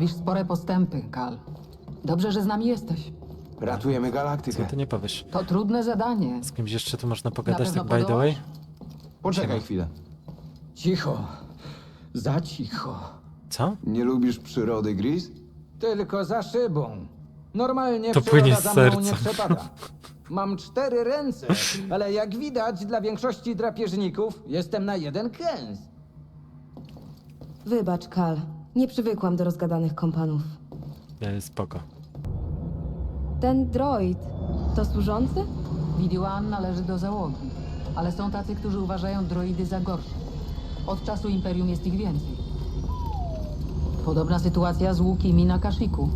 Robisz spore postępy, Kal. Dobrze, że z nami jesteś. Ratujemy Co galaktykę. ty nie powiesz? To trudne zadanie. Z kimś jeszcze tu można pogadać, pewno tak by the way? Poczekaj chwilę. Cicho. Za cicho. Co? Nie lubisz przyrody, Gris? Tylko za szybą. Normalnie To przyroda płynie z za mną nie serca. przepada. Mam cztery ręce, ale jak widać dla większości drapieżników jestem na jeden kęs. Wybacz, Kal. Nie przywykłam do rozgadanych kompanów. E, Spoko. Ten droid to służący? BD-1 należy do załogi, ale są tacy, którzy uważają droidy za gorsze. Od czasu Imperium jest ich więcej. Podobna sytuacja z Łukimi na Kashiku.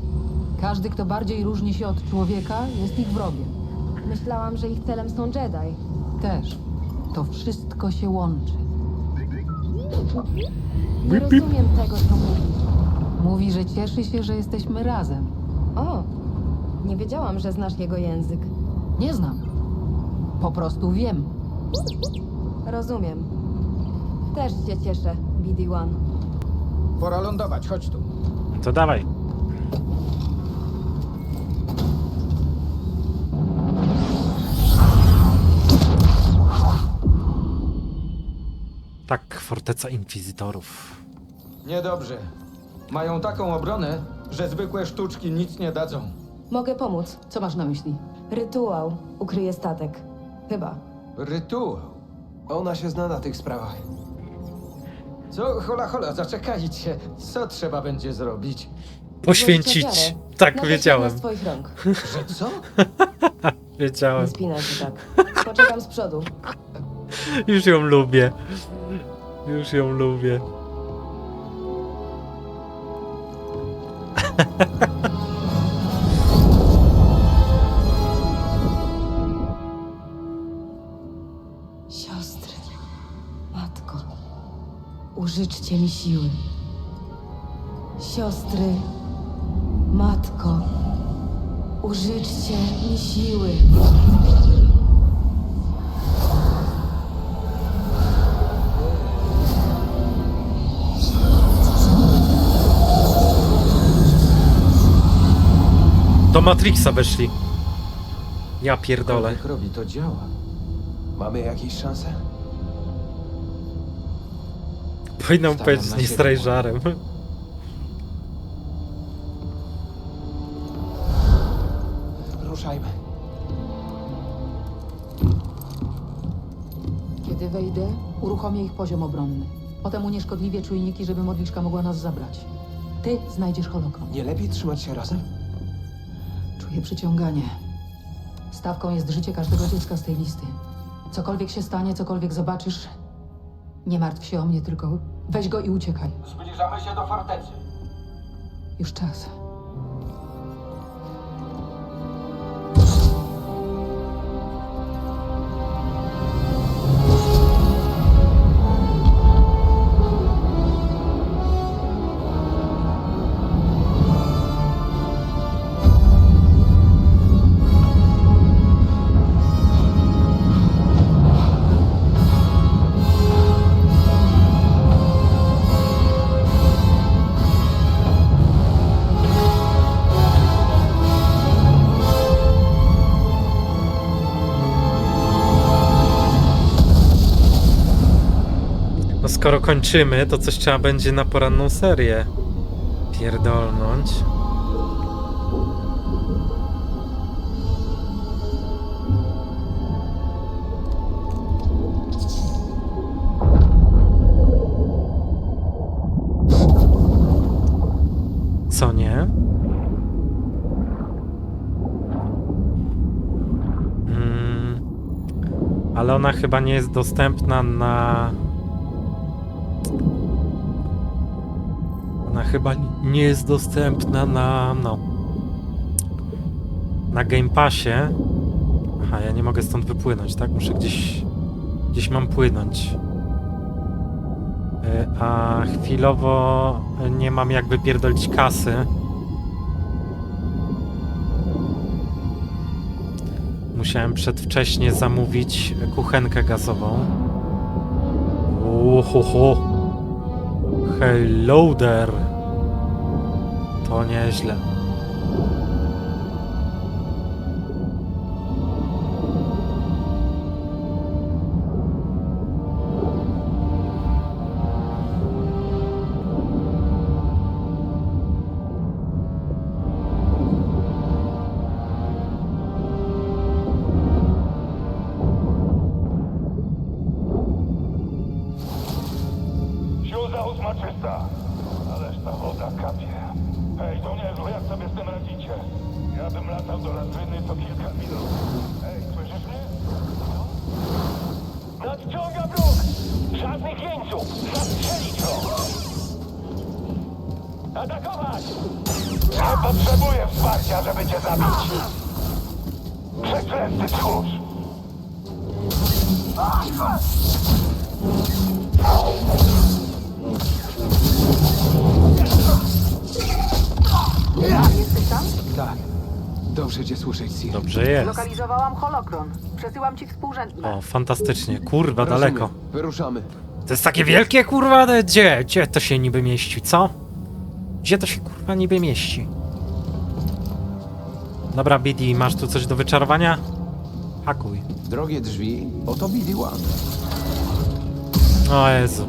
Każdy, kto bardziej różni się od człowieka, jest ich wrogiem. Myślałam, że ich celem są Jedi. Też. To wszystko się łączy. Nie rozumiem tego, co mówisz. Mówi, że cieszy się, że jesteśmy razem. O, nie wiedziałam, że znasz jego język. Nie znam. Po prostu wiem. Rozumiem. Też się cieszę, BD-1. Pora lądować, chodź tu. To dawaj. Forteca inkwizytorów. Niedobrze. Mają taką obronę, że zwykłe sztuczki nic nie dadzą. Mogę pomóc. Co masz na myśli? Rytuał ukryje statek. Chyba. Rytuał. Ona się zna na tych sprawach. Co? Hola, hola, zaczekajcie. Co trzeba będzie zrobić? Poświęcić. Tak, Natychmiast wiedziałem. z twoich rąk. Że co? Wiedziałem. Nie spinaj się tak. Poczekam z przodu. Już ją lubię. Już ją lubię. Siostry, matko, użyczcie mi siły. Siostry, matko, użyczcie mi siły. Do Matrixa weszli. Ja pierdolę. Jak robi, to działa. Mamy jakieś szanse? Powinnam Stawiam powiedzieć na nie siebie. strajżarem. Ruszajmy. Kiedy wejdę, uruchomię ich poziom obronny. Potem unieszkodliwię czujniki, żeby modliszka mogła nas zabrać. Ty znajdziesz holokron. Nie lepiej trzymać się razem? Czuję przyciąganie. Stawką jest życie każdego dziecka z tej listy. Cokolwiek się stanie, cokolwiek zobaczysz, nie martw się o mnie, tylko weź go i uciekaj. Zbliżamy się do fortecy. Już czas. Skoro kończymy, to coś trzeba będzie na poranną serię pierdolnąć. Co nie? Mm, ale ona chyba nie jest dostępna na. Chyba nie jest dostępna na. No. Na Game Passie. Aha, ja nie mogę stąd wypłynąć, tak? Muszę gdzieś. Gdzieś mam płynąć. Y, A chwilowo nie mam jak wypierdolić kasy. Musiałem przedwcześnie zamówić kuchenkę gazową. Uhuhu. Hello there. To nieźle. Nie potrzebuję wsparcia, żeby cię zabić. Przeklęty tchórz! Jesteś tam? Tak. Dobrze cię słyszeć, Sir. Dobrze jest. Zlokalizowałam holokron. Przesyłam ci współrzędne. O, fantastycznie. Kurwa, daleko. Wyruszamy. To jest takie wielkie, kurwa, ale gdzie? Gdzie to się niby mieści, co? Gdzie to się, kurwa, niby mieści? Dobra, BD, masz tu coś do wyczarowania? Hakuj. Drogie drzwi, oto BD-1. O Jezu.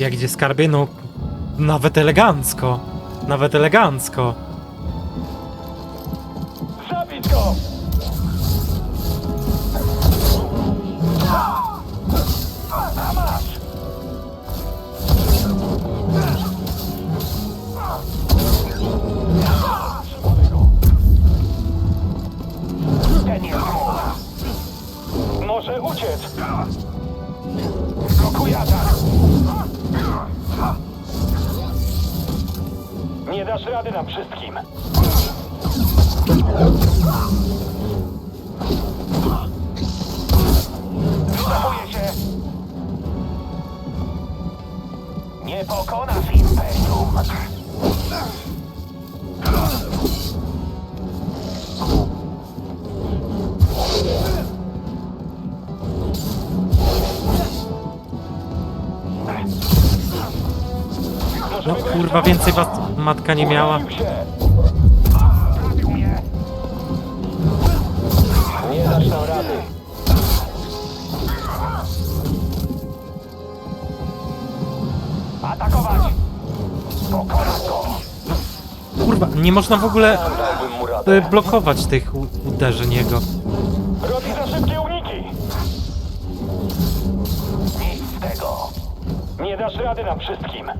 Jak gdzie skarbie? No, nawet elegancko. Nawet elegancko. Zabić go! Może uciec! Blokuj atak! Dasz rady nam wszystkim! No kurwa, więcej was matka nie miała. Nie dasz nam rady. Atakować! Pokonać go! Kurwa, nie można w ogóle radę. blokować tych uderzeń jego. Robi za szybkie uniki! Nic z tego. Nie dasz rady nam wszystkim.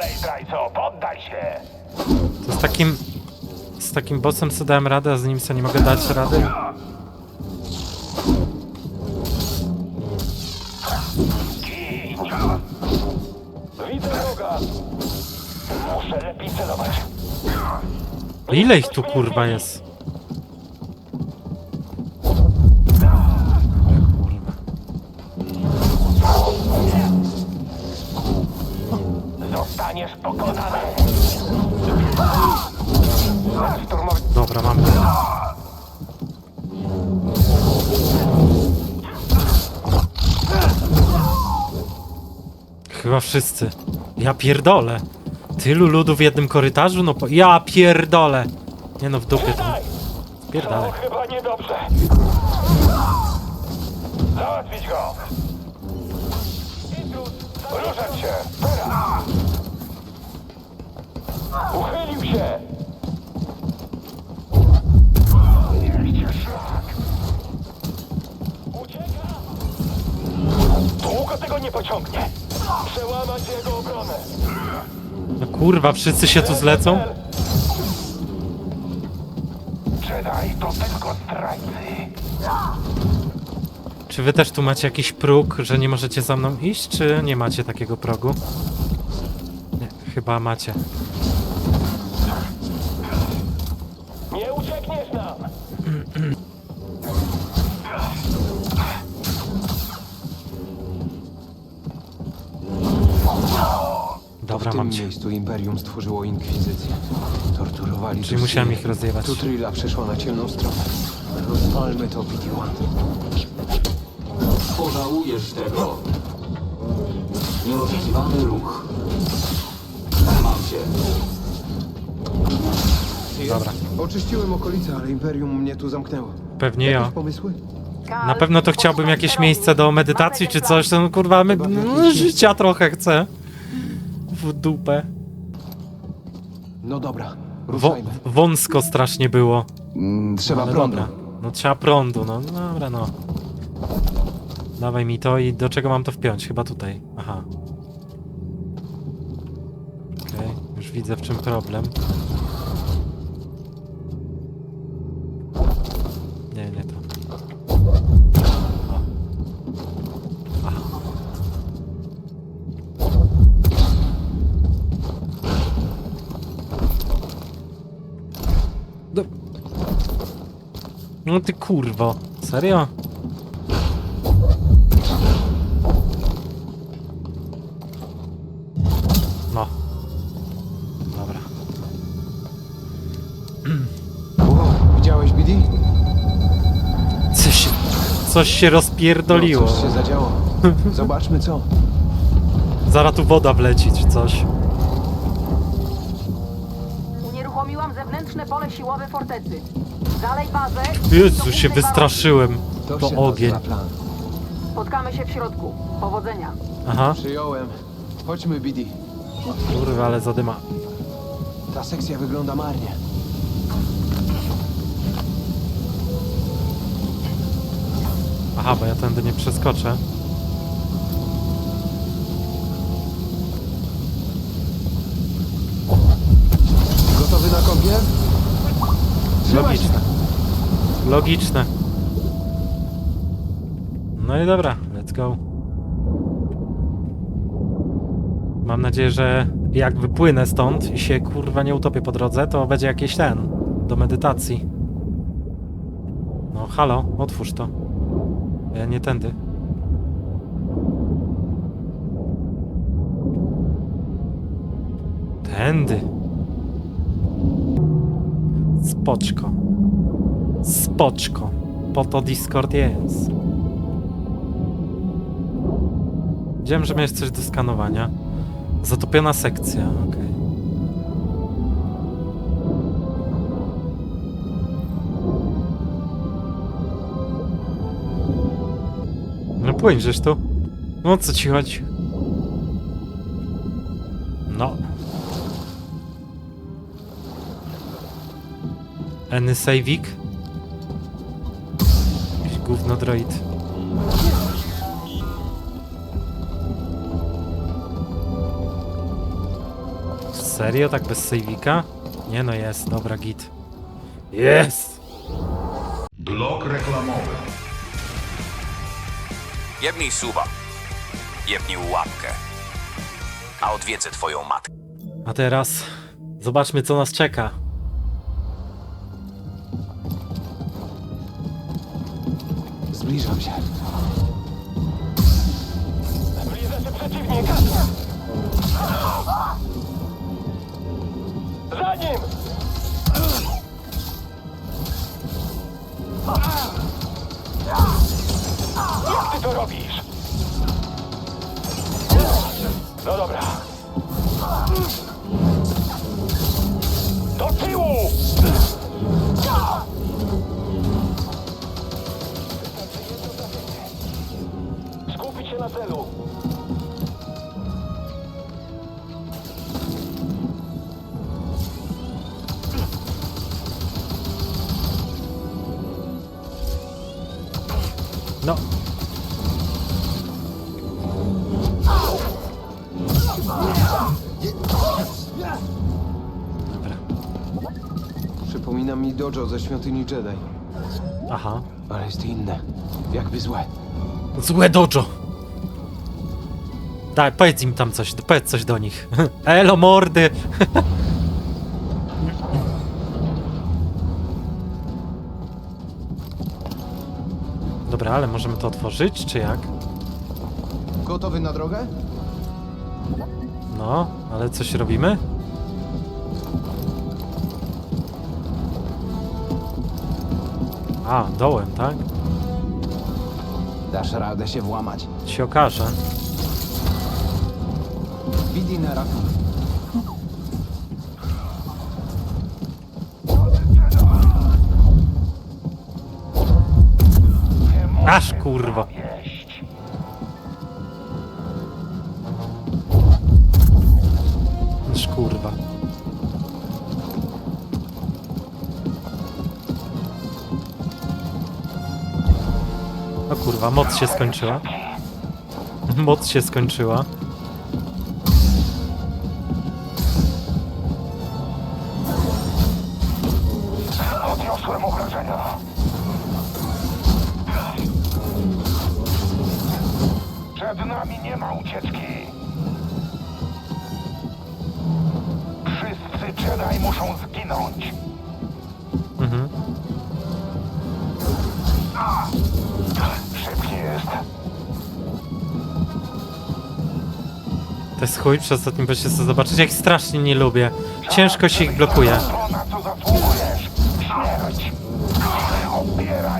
Dalej, zdrajco, poddaj się! To z takim... Z takim bossem sobie dałem radę, a z nim sobie nie mogę dać rady. Gin! Widzę wroga! Muszę lepiej celować. Ile ich tu kurwa jest? Wszyscy. Ja pierdolę. Tylu ludu w jednym korytarzu? No po... Ja pierdolę. Nie no, w dupie to. Pierdalaj. To chyba niedobrze. Załatwić go! Ruszać się! Teraz! Uchylił się! Długo tego nie pociągnie! Przełamać jego obronę! No kurwa, wszyscy się tu zlecą? Jedi to tylko zdrajcy! Czy wy też tu macie jakiś próg, że nie możecie za mną iść, czy nie macie takiego progu? Nie, chyba macie. Dobra, w tym mam cię. miejscu Imperium stworzyło inkwizycję. Torturowali Czyli tu musiałem ich rozjebać. Tutrilla przeszła na ciemną stronę. Rozwalmy to, BD-1. Pożałujesz tego. Nieoczekiwany ruch. Mam cię. Dobra, Oczyściłem okolice, ale Imperium mnie tu zamknęło. pewnie ja. Jakieś pomysły? Na pewno to chciałbym jakieś miejsce do medytacji czy coś, no kurwa, my, no, życia trochę chcę. W dupę. No dobra, Wo ruszajmy. wąsko strasznie było. Mm, trzeba Ale prądu. dobra. No trzeba prądu, no dobra, no. Dawaj mi to i do czego mam to wpiąć? Chyba tutaj. Aha. Okej, już widzę w czym problem. No ty kurwo, serio? No. Dobra. O, widziałeś, BD? Coś, się- coś się rozpierdoliło. No, coś się zadziało. Zobaczmy co. Zaraz tu woda wleci czy coś. Unieruchomiłam zewnętrzne pole siłowe fortecy. Zalej bazę. Jezu, się wystraszyłem. To, To się ogień. nazywa plan. Spotkamy się w środku. Powodzenia. Aha, Przyjąłem. Chodźmy, BD. kurwa, ale zadyma. Ta sekcja wygląda marnie. Aha, bo ja tędy nie przeskoczę. Gotowy na kąpiel? Trzymaj się. Logiczne. Logiczne. No i dobra, let's go. Mam nadzieję, że jak wypłynę stąd i się kurwa nie utopię po drodze, to będzie jakieś ten do medytacji. No halo, otwórz to. Ja nie tędy. Tędy. Spoczko. Spoczko. Po to Discord jest. Wiedziałem, że miałeś coś do skanowania. Zatopiona sekcja, okej. No płyń, tu. No co ci chodzi? No. Any? Jakiś gówno droid. Serio? Tak bez Savika? Nie no jest, dobra git. Jest! Blok reklamowy. Jebnij suba. Jebnij łapkę. A odwiedzę twoją matkę. A teraz zobaczmy co nas czeka. Zbliżam się. Zbliża się przeciwnik! Za nim! Jak ty to robisz? No dobra. No. Dobra. Przypomina mi dojo ze świątyni Jedi. Aha. Ale jest inne. Jakby złe. Złe dojo. Daj, powiedz im tam coś, powiedz coś do nich. Elo mordy! Dobra, ale możemy to otworzyć, czy jak? Gotowy na drogę? No, ale coś robimy? A, dołem, tak? Dasz radę się włamać. Się okaże. Bidi na ratunek. Aż kurwa. Aż kurwa. O kurwa, moc się skończyła. Moc się skończyła. Chuj, przy ostatnim bosie chcę zobaczyć, jak strasznie nie lubię. Ciężko się ich blokuje.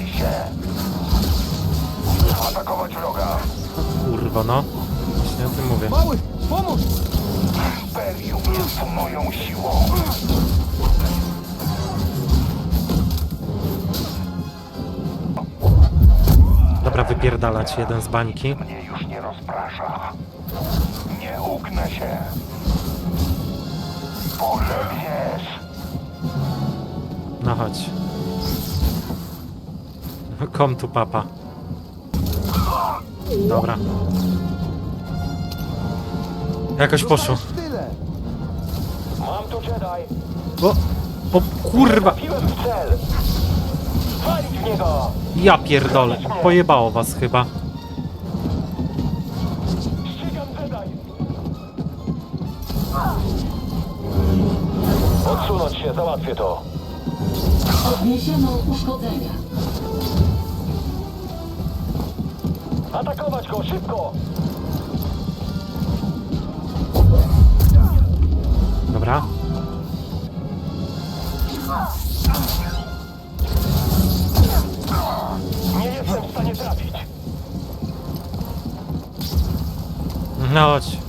Się. Kurwa, no. Właśnie o tym mówię. Mały, pomóż! Imperium jest moją siłą. Dobra, wypierdalać jeden z bańki. Mnie już nie rozprasza. Nie ugnę się. Polegniesz. No chodź. Kom tu, papa. Dobra. Jakoś poszło. Tyle! Mam tu Jedi. O, o kurwa. Piłem w cel. Walić w niego. Ja pierdolę. Pojebało was chyba. Odsunąć się, załatwię to. Odniesiono uszkodzenia. Atakować go, szybko! Dobra. Nie jestem w stanie trafić. No chodź.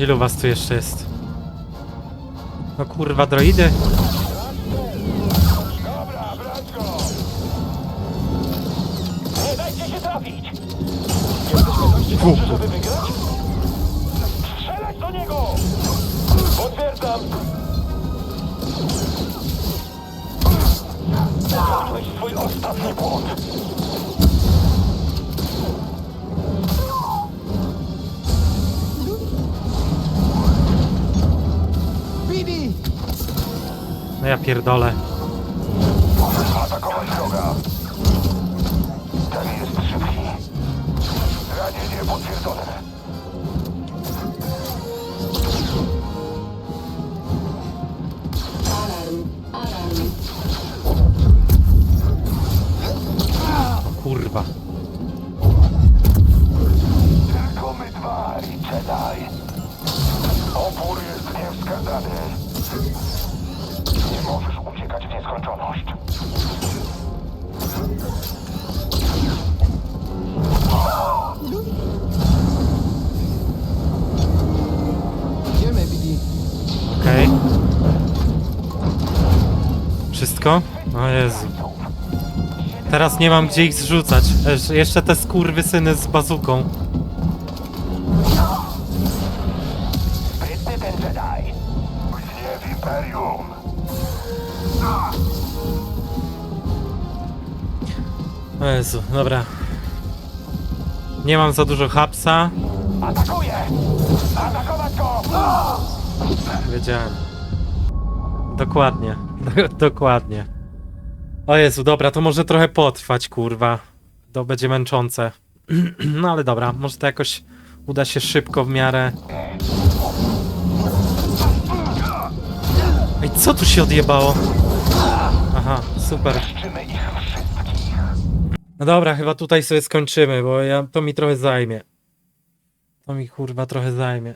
Ilu was tu jeszcze jest? No kurwa, droidy. Dobra, brać go! Nie dajcie się trafić! Jesteśmy dość dobrzy, żeby wygrać? Strzelać do niego! Potwierdzam! Popełniłeś swój ostatni błąd. No ja pierdolę. Atakować wroga. Ten jest szybki. Ranienie potwierdzone. O kurwa. Tylko my dwa i Jedi. Opór jest niewskazany. Wszystko? O Jezu. Teraz nie mam gdzie ich zrzucać. Esz- Jeszcze te skurwysyny z bazuką. Imperium. O Jezu, dobra. Nie mam za dużo hapsa. Atakuje! Atakować go! Wiedziałem. Dokładnie. Dokładnie. O Jezu, dobra, to może trochę potrwać, kurwa. To będzie męczące. No ale dobra, może to jakoś uda się szybko w miarę. Ej, co tu się odjebało? Aha, super. No dobra, chyba tutaj sobie skończymy, bo ja, to mi trochę zajmie. To mi kurwa trochę zajmie.